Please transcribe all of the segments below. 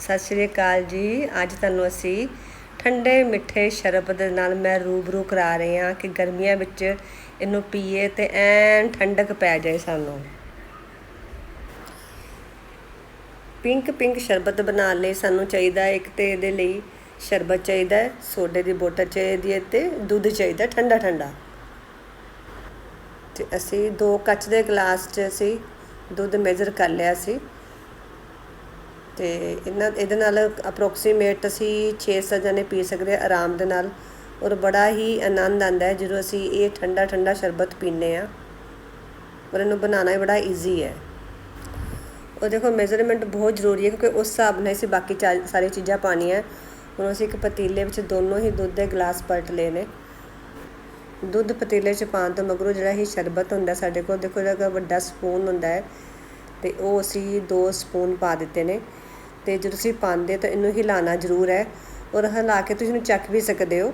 ਸਤਿ ਸ਼੍ਰੀ ਅਕਾਲ ਜੀ। ਅੱਜ ਤੁਹਾਨੂੰ ਅਸੀਂ ਠੰਡੇ ਮਿੱਠੇ ਸ਼ਰਬਤ ਦੇ ਨਾਲ ਮੈਂ ਰੂਬਰੂ ਕਰਾ ਰਹੇ ਹਾਂ ਕਿ ਗਰਮੀਆਂ ਵਿੱਚ ਇਹਨੂੰ ਪੀਏ ਤੇ ਐਨ ਠੰਡਕ ਪੈ ਜਾਏ ਸਾਨੂੰ। ਪਿੰਕ ਪਿੰਕ ਸ਼ਰਬਤ ਬਣਾਉਣ ਲਈ ਸਾਨੂੰ ਚਾਹੀਦਾ ਇੱਕ ਤੇ ਇਹਦੇ ਲਈ ਸ਼ਰਬਤ ਚਾਹੀਦਾ ਹੈ, ਸੋਡੇ ਦੀ ਬੋਤਲ ਚਾਹੀਦੀ ਹੈ ਤੇ ਦੁੱਧ ਚਾਹੀਦਾ ਠੰਡਾ ਠੰਡਾ। ਤੇ ਅਸੀਂ ਦੋ ਕੱਚ ਦੇ ਗਲਾਸ 'ਚ ਅਸੀਂ ਦੁੱਧ ਮੇਜ਼ਰ ਕਰ ਲਿਆ ਸੀ। ਤੇ ਇਹਨਾਂ, ਇਹਦੇ ਨਾਲ ਅਪਰੋਕਸੀਮੇਟ ਅਸੀਂ 6-7 ਜਣੇ ਪੀ ਸਕਦੇ ਹਾਂ ਆਰਾਮ ਦੇ ਨਾਲ ਔਰ ਬੜਾ ਹੀ ਆਨੰਦ ਆਉਂਦਾ ਹੈ ਜਦੋਂ ਅਸੀਂ ਇਹ ਠੰਡਾ ਠੰਡਾ ਸ਼ਰਬਤ ਪੀਂਦੇ ਆ ਔਰ ਇਹਨੂੰ ਬਣਾਉਣਾ ਵੀ ਬੜਾ ਈਜ਼ੀ ਹੈ। ਉਹ ਦੇਖੋ ਮੈਜ਼ਰਮੈਂਟ ਬਹੁਤ ਜ਼ਰੂਰੀ ਹੈ ਕਿਉਂਕਿ ਉਸ ਹਿਸਾਬ ਨਾਲ ਅਸੀਂ ਬਾਕੀ ਸਾਰੀ ਚੀਜ਼ਾਂ ਪਾਣੀਆਂ ਹੁਣ ਅਸੀਂ ਇੱਕ ਪਤੀਲੇ ਵਿੱਚ ਦੋਨੋਂ ਹੀ ਦੁੱਧ ਦੇ ਗਲਾਸ ਪਲਟ ਲਏ ਨੇ। ਦੁੱਧ ਪਤੀਲੇ 'ਚ ਪਾਉਣ ਤੋਂ ਮਗਰੋਂ ਜਿਹੜਾ ਹੀ ਸ਼ਰਬਤ ਹੁੰਦਾ ਸਾਡੇ ਕੋਲ, ਦੇਖੋ ਜਿਹੜਾ ਵੱਡਾ ਸਪੂਨ ਹੁੰਦਾ ਹੈ ਤੇ ਉਹ ਅਸੀਂ ਦੋ ਸਪੂਨ ਪਾ ਦਿੱਤੇ ਨੇ। ਅਤੇ ਜਦੋਂ ਤੁਸੀਂ ਪਾਉਂਦੇ ਤਾਂ ਇਹਨੂੰ ਹਿਲਾਣਾ ਜ਼ਰੂਰ ਹੈ ਔਰ ਹਿਲਾ ਕੇ ਤੁਸੀਂ ਇਹਨੂੰ ਚੱਕ ਵੀ ਸਕਦੇ ਹੋ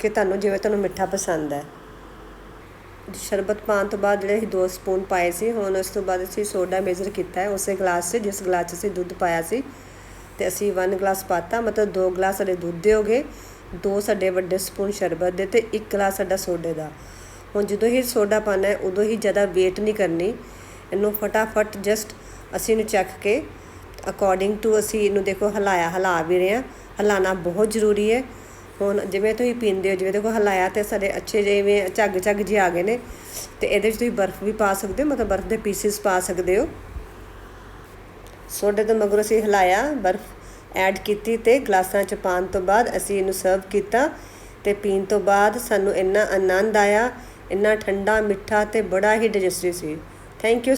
ਕਿ ਤੁਹਾਨੂੰ ਜਿਵੇਂ ਤੁਹਾਨੂੰ ਮਿੱਠਾ ਪਸੰਦ ਹੈ। ਸ਼ਰਬਤ ਪਾਉਣ ਤੋਂ ਬਾਅਦ ਜਿਹੜੇ ਅਸੀਂ ਦੋ ਸਪੂਨ ਪਾਏ ਸੀ, ਹੁਣ ਉਸ ਤੋਂ ਬਾਅਦ ਅਸੀਂ ਸੋਡਾ ਮੇਜ਼ਰ ਕੀਤਾ ਹੈ, ਉਸੇ ਗਲਾਸ 'ਚ, ਜਿਸ ਗਲਾਸ 'ਚ ਅਸੀਂ ਦੁੱਧ ਪਾਇਆ ਸੀ। ਤੇ ਅਸੀਂ 1 ਗਲਾਸ ਪਾਤਾ, ਮਤਲਬ 2 ਗਲਾਸ ਸਾਡੇ ਦੁੱਧ ਦੇ ਹੋ ਦੋ ਸਾਡੇ ਵੱਡੇ ਸਪੂਨ ਸ਼ਰਬਤ ਦੇ ਤੇ 1 ਗਲਾਸ ਸਾਡਾ ਸੋਡੇ ਦਾ। ਹੁਣ ਜਦੋਂ ਹੀ ਸੋਡਾ ਪਾਣਾ ਹੈ, ਉਦੋਂ ਹੀ ਜ਼ਿਆਦਾ ਵੇਟ ਨਹੀਂ ਕਰਨੀ। ਇਹਨੂੰ ਫਟਾਫਟ ਜਸਟ ਅਸੀਂ ਇਹਨੂੰ ਚੱਕ ਕੇ ਅਕੋਰਡਿੰਗ ਟੂ ਅਸੀਂ ਇਹਨੂੰ ਦੇਖੋ ਹਲਾਇਆ, ਹਲਾ ਵੀ ਰਹੇ ਹਾਂ। ਹਲਾਣਾ ਬਹੁਤ ਜ਼ਰੂਰੀ ਹੈ। ਹੁਣ ਜਿਵੇਂ ਤੁਸੀਂ ਪੀਂਦੇ ਹੋ, ਜਿਵੇਂ ਦੇਖੋ ਹਲਾਇਆ ਤੇ ਸਾਡੇ ਅੱਛੇ ਜਿਵੇਂ ਝੱਗ ਝੱਗ ਜਿਹੇ ਆ ਗਏ ਨੇ, ਤੇ ਇਹਦੇ ਵਿੱਚ ਤੁਸੀਂ ਬਰਫ਼ ਵੀ ਪਾ ਸਕਦੇ ਹੋ, ਮਤਲਬ ਬਰਫ਼ ਦੇ ਪੀਸਿਸ ਪਾ ਸਕਦੇ ਹੋ। ਸੋਡੇ ਤੋਂ ਮਗਰੋਂ ਅਸੀਂ ਹਲਾਇਆ, ਬਰਫ਼ ਐਡ ਕੀਤੀ ਤੇ ਗਲਾਸਾਂ 'ਚ ਪਾਉਣ ਤੋਂ ਬਾਅਦ ਅਸੀਂ ਇਹਨੂੰ ਸਰਵ ਕੀਤਾ। ਤੇ ਪੀਣ ਤੋਂ ਬਾਅਦ ਸਾਨੂੰ ਇੰਨਾ ਆਨੰਦ ਆਇਆ, ਇੰਨਾ ਠੰਡਾ, ਮਿੱਠਾ ਤੇ ਬੜਾ ਹੀ ਡਿਜੈਸਟਿਵ ਸੀ। Thank you